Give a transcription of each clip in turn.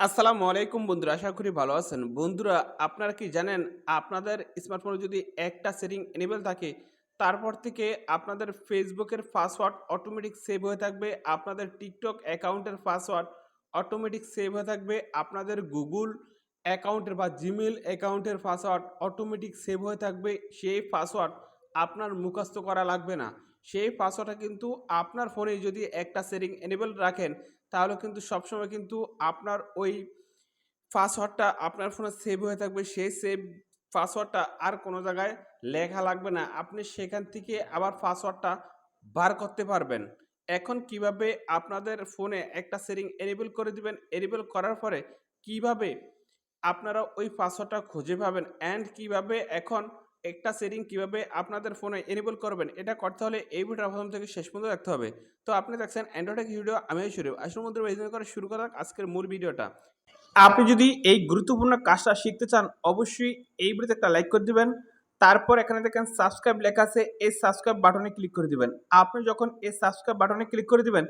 আসসালামু আলাইকুম বন্ধুরা, আশা করি ভালো আছেন। বন্ধুরা, আপনারা কি জানেন, আপনাদের স্মার্টফোনে যদি একটা সেটিং এনেবেল থাকে, তারপর থেকে আপনাদের ফেসবুকের পাসওয়ার্ড অটোমেটিক সেভ হয়ে থাকবে, আপনাদের টিকটক অ্যাকাউন্টের পাসওয়ার্ড অটোমেটিক সেভ হয়ে থাকবে, আপনাদের গুগল অ্যাকাউন্টের বা জিমেল অ্যাকাউন্টের পাসওয়ার্ড অটোমেটিক সেভ হয়ে থাকবে, সেই পাসওয়ার্ড আপনার মুখস্থ করা লাগবে না। সেই পাসওয়ার্ডটা কিন্তু আপনার ফোনে যদি একটা সেটিং এনেবল রাখেন, তাহলে কিন্তু সবসময় কিন্তু আপনার ওই পাসওয়ার্ডটা আপনার ফোনে সেভ হয়ে থাকবে। সেই সেভ পাসওয়ার্ডটা আর কোনো জায়গায় লেখা লাগবে না। আপনি সেখান থেকে আবার পাসওয়ার্ডটা বার করতে পারবেন। এখন কীভাবে আপনাদের ফোনে একটা সেটিং এনেবল করে দিবেন? এনেবল করার পরে কীভাবে আপনারা ওই পাসওয়ার্ডটা খুঁজে পাবেন? অ্যান্ড কীভাবে এখন একটা সেটিং কীভাবে আপনাদের ফোনে এনেবল করবেন, এটা করতে হলে এই ভিডিওটা প্রথম থেকে শেষ পর্যন্ত দেখতে হবে। তো আপনি দেখছেন অ্যান্ড্রয়েড ভিডিও আমি শুরু আসলে মধ্যে করে শুরু করা আজকের মূল ভিডিওটা। আপনি যদি এই গুরুত্বপূর্ণ কাজটা শিখতে চান, অবশ্যই এই ভিডিওতে একটা লাইক করে দিবেন। তারপর এখানে দেখেন সাবস্ক্রাইব লেখা আছে, এই সাবস্ক্রাইব বাটনে ক্লিক করে দিবেন। আপনি যখন এই সাবস্ক্রাইব বাটনে ক্লিক করে দিবেন,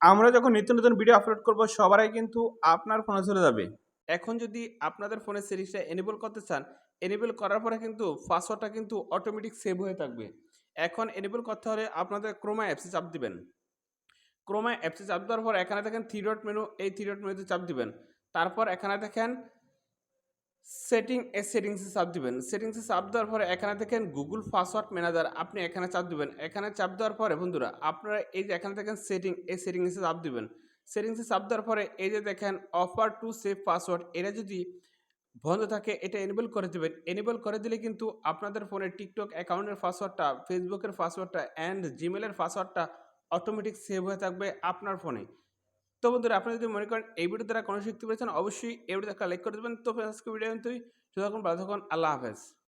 আমরা যখন নিত্য নতুন ভিডিও আপলোড করব, সবার আগে কিন্তু আপনার ফোনে চলে যাবে। এখন যদি আপনাদের ফোনের সিরিজটা এনেবল করতে চান এনেবল করার পরে কিন্তু পাসওয়ার্ডটা কিন্তু অটোমেটিক সেভ হয়ে থাকবে। এখন এনেবল করতে হলে আপনাদের ক্রোমা অ্যাপসে চাপ দিবেন। ক্রোমা অ্যাপসে চাপ দেওয়ার পর এখানে দেখেন থ্রি ডট মেনু এই থ্রি ডট মেনুতে চাপ দিবেন। তারপর এখানে দেখেন সেটিং এ সেটিংসে চাপ দিবেন। সেটিংসে চাপ দেওয়ার পরে এখানে দেখেন গুগল পাসওয়ার্ড ম্যানেজার আপনি এখানে চাপ দিবেন। এখানে চাপ দেওয়ার পরে বন্ধুরা, আপনারা এই যে এখানে দেখেন সেটিং এই সেটিংসে চাপ দিবেন। সেটিংসে চাপ দেওয়ার পরে এই যে দেখেন অফার টু সেভ পাসওয়ার্ড এটা যদি বন্ধ থাকে, এটা এনেবল করে দেবেন। এনেবল করে দিলে কিন্তু আপনাদের ফোনে টিকটক অ্যাকাউন্টের পাসওয়ার্ডটা ফেসবুকের পাসওয়ার্ডটা অ্যান্ড জিমেলের পাসওয়ার্ডটা অটোমেটিক সেভ হয়ে থাকবে আপনার ফোনে। তো বন্ধুরা আপনি যদি মনে করেন এই ভিডিও দ্বারা কোনো শিখতে পেরেছেন, অবশ্যই এই ভিডিওতে একটা লাইক করে দেবেন। তো আজকে ভিডিও কিন্তু সুতরাং ভালো থাকুন, আল্লাহ হাফেজ।